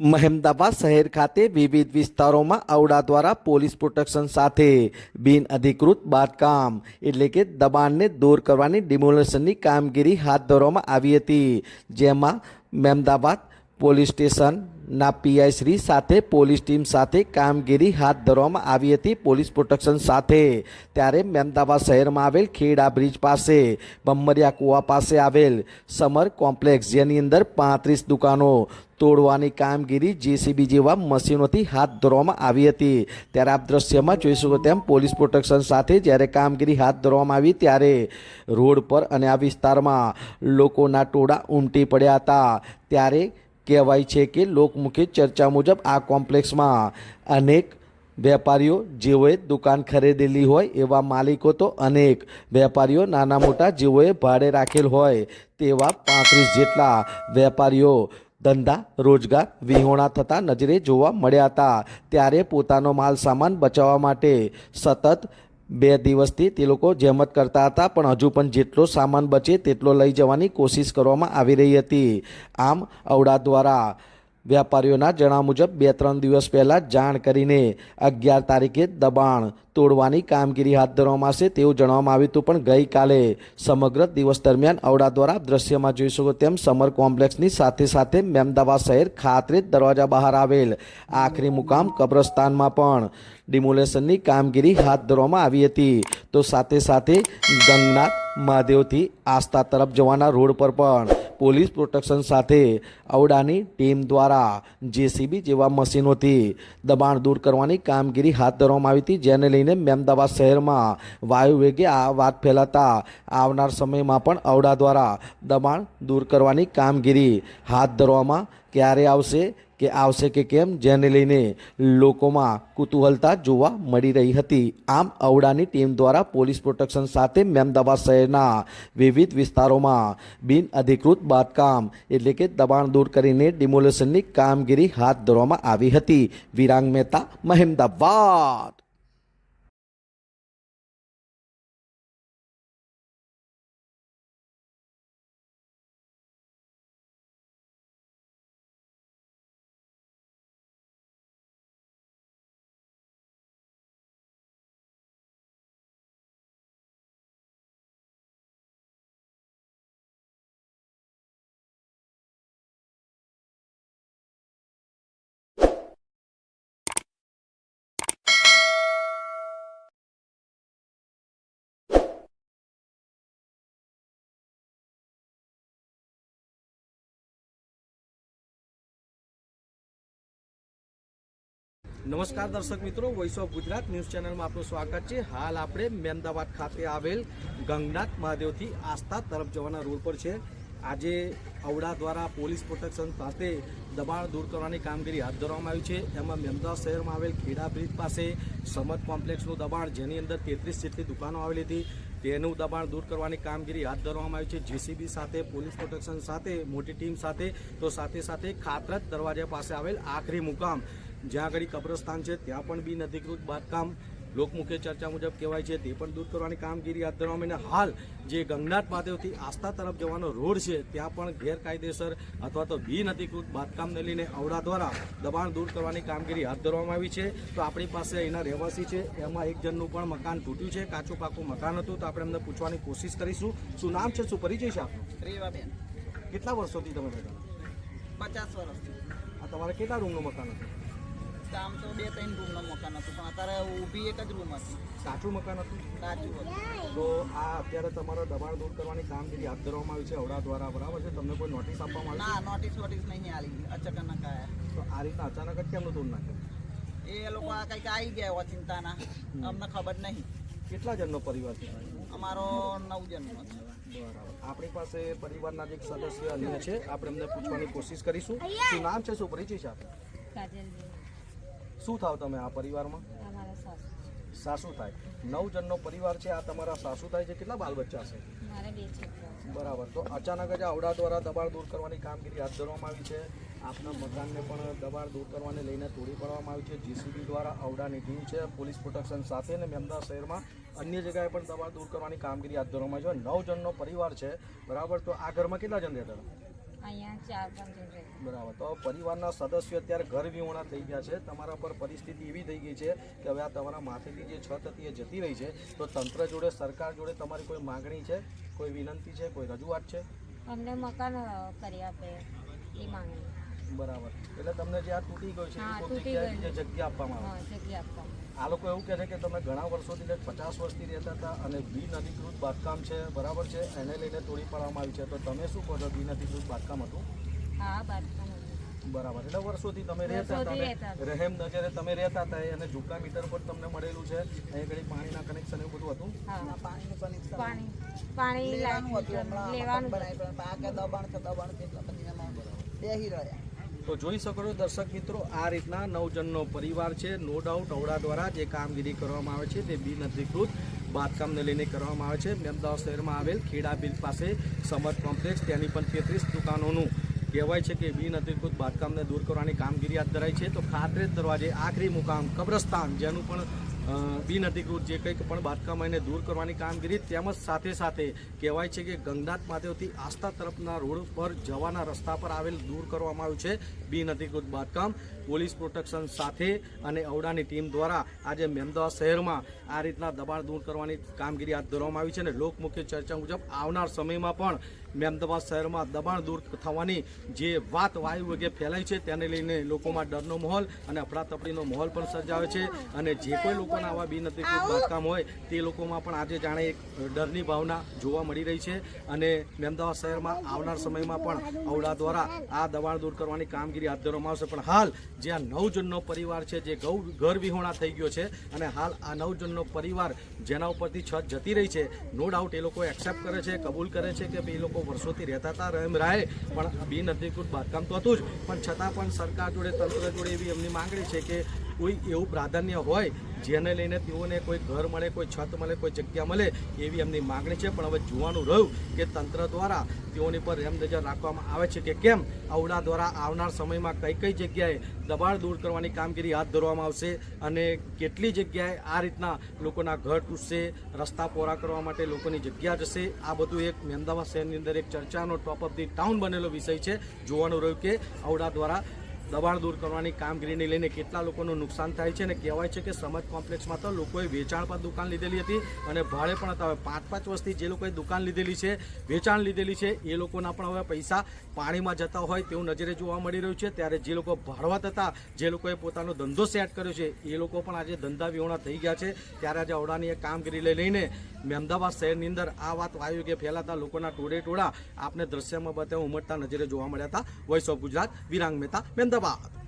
મહેમદાબાદ શહેર ખાતે વિવિધ વિસ્તારોમાં અવડા દ્વારા પોલીસ પ્રોટેક્શન સાથે બિન અધિકૃત બાંધકામ એટલે કે દબાણને દૂર કરવાની ડિમોલેશનની કામગીરી હાથ ધરવામાં આવી હતી, જેમાં મહેમદાબાદ પોલીસ સ્ટેશનના પીઆઈ શ્રી સાથે પોલીસ ટીમ સાથે કામગીરી હાથ ધરવામાં આવી હતી. પોલીસ પ્રોટેક્શન સાથે ત્યારે મહેમદાવાદ શહેરમાં આવેલ ખેડા બ્રિજ પાસે બમ્મરિયા કુવા પાસે આવેલ સમર કોમ્પ્લેક્સ, જેની અંદર પાંત્રીસ દુકાનો તોડવાની કામગીરી જેસીબી જેવા મશીનોથી હાથ ધરવામાં આવી હતી. ત્યારે આપ દ્રશ્યમાં જોઈ શકો તેમ પોલીસ પ્રોટેક્શન સાથે જ્યારે કામગીરી હાથ ધરવામાં આવી ત્યારે રોડ પર અને આ વિસ્તારમાં લોકોના ટોળા ઉમટી પડ્યા હતા. ત્યારે કહેવાય છે કે લોકમુખી ચર્ચા મુજબ આ કોમ્પ્લેક્સમાં અનેક વેપારીઓ, જેઓએ દુકાન ખરીદેલી હોય એવા માલિકો તો અનેક વેપારીઓ નાના મોટા જેઓએ ભાડે રાખેલ હોય તેવા પાંત્રીસ જેટલા વેપારીઓ ધંધા, રોજગાર, વિહોણા થતા નજરે જોવા મળ્યા હતા. ત્યારે પોતાનો માલ સામાન બચાવવા માટે સતત બે દિવસથી તે લોકો જહેમત કરતા હતા, પણ હજુ પણ જેટલો સામાન બચે તેટલો લઈ જવાની કોશિશ કરવામાં આવી રહી હતી. આમ અવડા દ્વારા વેપારીઓના જણાવ્યા મુજબ બે ત્રણ દિવસ પહેલાં જાણ કરીને અગિયાર તારીખે દબાણ તોડવાની કામગીરી હાથ ધરવામાં આવશે તેવું જણાવવામાં આવ્યું હતું. પણ ગઈકાલે સમગ્ર દિવસ દરમિયાન અવડા દ્વારા દ્રશ્યમાં જોઈ શકો તેમ સમર કોમ્પ્લેક્સની સાથે સાથે મહેમદાવાદ શહેર ખાતરે દરવાજા બહાર આવેલ આખરી મુકામ કબ્રસ્તાનમાં પણ ડિમોલેશનની કામગીરી હાથ ધરવામાં આવી હતી. તો સાથે સાથે ગંગનાથ મહાદેવથી આસ્થા તરફ જવાના રોડ પર પણ પોલીસ પ્રોટેક્શન સાથે ઔડાની ટીમ દ્વારા જેસીબી જેવા મશીનોથી દબાણ દૂર કરવાની કામગીરી હાથ ધરવામાં આવી હતી, જેને લઈને મહેમદાવાદ શહેરમાં વાયુ વેગે આ વાત ફેલાતા આવનાર સમયમાં પણ ઔડા દ્વારા દબાણ દૂર કરવાની કામગીરી હાથ ધરવામાં ક્યારે આવશે કે આવશે કે કેમ? જેને લઈને લોકોમાં કુતૂહલતા જોવા મળી રહી હતી. આમ અવડાની ટીમ દ્વારા પોલીસ પ્રોટેક્શન સાથે મહેમદાબાદ શહેરના વિવિધ વિસ્તારોમાં બિન અધિકૃત બાંધકામ એટલે કે દબાણ દૂર કરીને ડિમોલેશનની કામગીરી હાથ ધરવામાં આવી હતી. વિરાંગ મહેતા મહેમદાબાદ નમસ્કાર દર્શક મિત્રો વોઇસ ઓફ ગુજરાત ન્યૂઝ ચેનલમાં આપનું સ્વાગત છે. હાલ આપણે મહેમદાવાદ ખાતે આવેલ ગંગનાથ મહાદેવથી આસ્થા તરફ જવાના રોડ પર છે. આજે અવડા દ્વારા પોલીસ પ્રોટેક્શન સાથે દબાણ દૂર કરવાની કામગીરી હાથ ધરવામાં આવી છે. એમાં મહેમદાવાદ શહેરમાં આવેલ ખેડા બ્રિજ પાસે સમત કોમ્પ્લેક્સનું દબાણ, જેની અંદર તેત્રીસ જેટલી દુકાનો આવેલી હતી, તેનું દબાણ દૂર કરવાની કામગીરી હાથ ધરવામાં આવી છે. જીસીબી સાથે, પોલીસ પ્રોટેક્શન સાથે, મોટી ટીમ સાથે, તો સાથે સાથે ખાતરત દરવાજા પાસે આવેલ આખરી મુકામ જ્યાં આગળ કબ્રસ્તાન છે ત્યાં પણ બિન અધિકૃત બાંધકામ લોકમુખે ચર્ચા મુજબ કહેવાય છે. તે પણ દૂર કરવાની કામગીરી હાથ ધરવામાં અને હાલ જે ગંગનાથ મહાદેવથી આસ્થા તરફ જવાનો રોડ છે ત્યાં પણ ગેરકાયદેસર અથવા તો બિન અધિકૃત બાંધકામને લઈને અવડા દ્વારા દબાણ દૂર કરવાની કામગીરી હાથ ધરવામાં આવી છે. તો આપણી પાસે અહીંના રહેવાસી છે એમાં એક જણનું પણ મકાન તૂટ્યું છે કાચું પાકું મકાન હતું. તો આપણે એમને પૂછવાની કોશિશ કરીશું. શું નામ છે શું પરિચય છે આપનો? કેટલા વર્ષોથી તમે પચાસ વર્ષથી. આ તમારે કેટલા રૂમનું મકાન હતું? આમ તો બે ત્રણ રૂમનું મકાન હતું પણ અત્યારે ઊભી એક જ રૂમ હતી. કાચું મકાન હતું? કાચું હતું. તો આ અત્યારે તમારો દબાણ દૂર કરવાની કામગીરી હાથ ધરવામાં આવી છે અવડા દ્વારા બરાબર છે? તમને કોઈ નોટિસ આપવામાં આવી ના નોટિસ વોટિસ નહીં આવી અચાનક આયા તો આ રીતના અચાનક જ કેમનું તોડ નાખ્યું એ લોકો આ કંઈક આવી ગયા ઓચિંતાના અમને ખબર નહીં. કેટલા જણનો પરિવાર છે? અમારો નવ જન્મ છે. બરાબર. આપણી પાસે પરિવારના જે સદસ્ય અન્ય છે. આપણે એમને પૂછવાની કોશિશ કરીશું. શું નામ છે? શું પરિચય છે આપણે કાજલબેન શું થાવ તમે આ પરિવારમાં? સાસુ. થાય. નવ જણનો પરિવાર છે આ તમારા સાસુ થાય છે કેટલા બાલ બચ્ચા છે. બરાબર. તો અચાનક જ આવડા દ્વારા દબાણ દૂર કરવાની કામગીરી હાથ ધરવામાં આવી છે. આપના મકાનને પણ દબાણ દૂર કરવાને લઈને તોડી પાડવામાં આવી છે. જીસીબી દ્વારા આવડાની ટીમ છે પોલીસ પ્રોટેક્શન સાથે અને મેમદા શહેરમાં અન્ય જગ્યાએ પણ દબાણ દૂર કરવાની કામગીરી હાથ ધરવામાં આવી છે. નવ જણનો પરિવાર છે બરાબર. તો આ ઘરમાં કેટલા જણ રહેતા હતા? અહીંયા ચાર બરાબર. તો પરિવારના સદસ્યો અત્યારે ઘર વિહોણા થઈ ગયા છે. તમારા પર પરિસ્થિતિ એવી થઈ ગઈ છે કે હવે આ તમારા માથેથી જે છત હતી એ જતી રહી છે. તો તંત્ર જોડે સરકાર જોડે તમારી કોઈ માગણી છે? કોઈ વિનંતી છે? કોઈ રજૂઆત છે? અમને મકાન કરી આપે એ માંગણી. બરાબર. એટલે તમને જે આ તૂટી ગયું છે એ કોઈ જગ્યાએ જગ્યા આપવામાં આવે. જગ્યા આપવા આ લોકો એવું કહે છે કે તમે ઘણા વર્ષોથી એટલે પચાસ વર્ષથી રહેતા હતા અને બિન અધિકૃત બાંધકામ છે બરાબર છે? એને લઈને તોડી પાડવામાં આવી છે. તો તમે શું કહો છો? બિન અધિકૃત બાંધકામ હતું? હા બાંધકામ બરાબર. એટલે વર્ષોથી તમે રહેતા હતા. રહેમ નજરે તમે રહેતા હતા અને ઝુકા મીટર પર તમને મળેલું છે. અહીં ઘડી પાણીના કનેક્શન એવું બધું હતું? હા. પાણીનું કનેક્શન પાણી. પાણી લેવાનું હતું હમણાં. લેવાનું બનાવ્યું આ કે દબાણ છે દબાણ છે એટલે પછી રહ્યા. તો જોઈ શકો છો દર્શક મિત્રો, આ રીતના નવજનનો પરિવાર છે. નો ડાઉટ ઔડા દ્વારા જે કામગીરી કરવામાં આવે છે તે બિન અધિકૃત બાંધકામને લઈને કરવામાં આવે છે. અમદાવાદ શહેરમાં આવેલ ખેડા બિલ પાસે સમર કોમ્પ્લેક્સ, તેની પણ તેત્રીસ દુકાનોનું કહેવાય છે કે બિન અધિકૃત બાંધકામને દૂર કરવાની કામગીરી હાથ ધરાઈ છે. તો ખાતરેજ દરવાજે આખરી મુકામ કબ્રસ્તાન, જેનું પણ અ, બિન અધિકૃત જે કંઈક પણ બાંધકામ એને દૂર કરવાની કામગીરી તેમજ સાથે સાથે કહેવાય છે કે ગંગનાથ મહાદેવથી આસ્થા તરફના રોડ પર જવાના રસ્તા પર આવેલ દૂર કરવામાં આવ્યું છે. બિન અધિકૃત બાંધકામ પોલીસ પ્રોટેક્શન સાથે અને ઔડાની ટીમ દ્વારા આજે મહેમદાવાદ શહેરમાં આ રીતના દબાણ દૂર કરવાની કામગીરી હાથ ધરવામાં આવી છે અને લોકમુખ્ય ચર્ચા મુજબ આવનાર સમયમાં પણ મહેમદાવાદ શહેરમાં દબાણ દૂર થવાની જે વાત વાયુ વગે ફેલાઈ છે તેને લઈને લોકોમાં ડરનો માહોલ અને અફડાતફડીનો માહોલ પણ સર્જાવે છે. અને જે કોઈ લોકોના આવા બિનતિક બાંધકામ હોય તે લોકોમાં પણ આજે જાણે એક ડરની ભાવના જોવા મળી રહી છે. અને મહેમદાવાદ શહેરમાં આવનાર સમયમાં પણ અવડા દ્વારા આ દબાણ દૂર કરવાની કામગીરી હાથ ધરવામાં આવશે. પણ હાલ જે આ નવજનનો પરિવાર છે જે ગૌ ઘર વિહોણા થઈ ગયો છે અને હાલ આ નવજનનો પરિવાર જેના ઉપરથી છત જતી રહી છે નો ડાઉટ એ લોકો એક્સેપ્ટ કરે છે કબૂલ કરે છે કે ભાઈ એ લોકો વર્ષોથી રહેતા હતા, રહેમ રાય, પણ બિન અધિકૃત બાંધકામ તો હતું જ. પણ છતાં પણ સરકાર જોડે તંત્ર જોડે એવી એમની માંગણી છે કે કોઈ એવું પ્રાધાન્ય હોય જેને લઈને તેઓને કોઈ ઘર મળે, કોઈ છત મળે, કોઈ જગ્યા મળે એવી એમની માગણી છે. પણ હવે જોવાનું રહ્યું કે તંત્ર દ્વારા તેઓની પર એમ નજર રાખવામાં આવે છે કે કેમ આવડા દ્વારા આવનાર સમયમાં કઈ કઈ જગ્યાએ દબાણ દૂર કરવાની કામગીરી હાથ ધરવામાં આવશે અને કેટલી જગ્યાએ આ રીતના લોકોના ઘર તૂટશે, રસ્તા પોરા કરવા માટે લોકોની જગ્યા જશે, આ બધું એક મહેમદાવાદ શહેરની અંદર એક ચર્ચાનો ટોપ ઓફ ધી ટાઉન બનેલો વિષય છે. જોવાનું રહ્યું કે આવડા દ્વારા દબાણ દૂર કરવાની કામગીરીને લઈને કેટલા લોકોનું નુકસાન થાય છે અને કહેવાય છે કે સમજ કોમ્પ્લેક્સમાં તો લોકોએ વેચાણ પર દુકાન લીધેલી હતી અને ભાડે પણ હતા. હવે પાંચ પાંચ વર્ષથી જે લોકોએ દુકાન લીધેલી છે, વેચાણ લીધેલી છે, એ લોકોના પણ હવે પૈસા પાણીમાં જતા હોય તેવું નજરે જોવા મળી રહ્યું છે. ત્યારે જે લોકો ભાડવત હતા જે લોકોએ પોતાનો ધંધો સેટ કર્યો છે, એ લોકો પણ આજે ધંધા વિહોણા થઈ ગયા છે. ત્યારે આજે ઓડાની કામગીરી લઈને મહેમદાવાદ શહેરની અંદર આ વાત વાયુ ફેલાતા લોકોના ટોળે ટોળા આપને દ્રશ્યમાં બતાવ ઉમટતા નજરે જોવા મળ્યા હતા. Voice of Gujarat, Virang Mehta Mahemdavad Murshidabad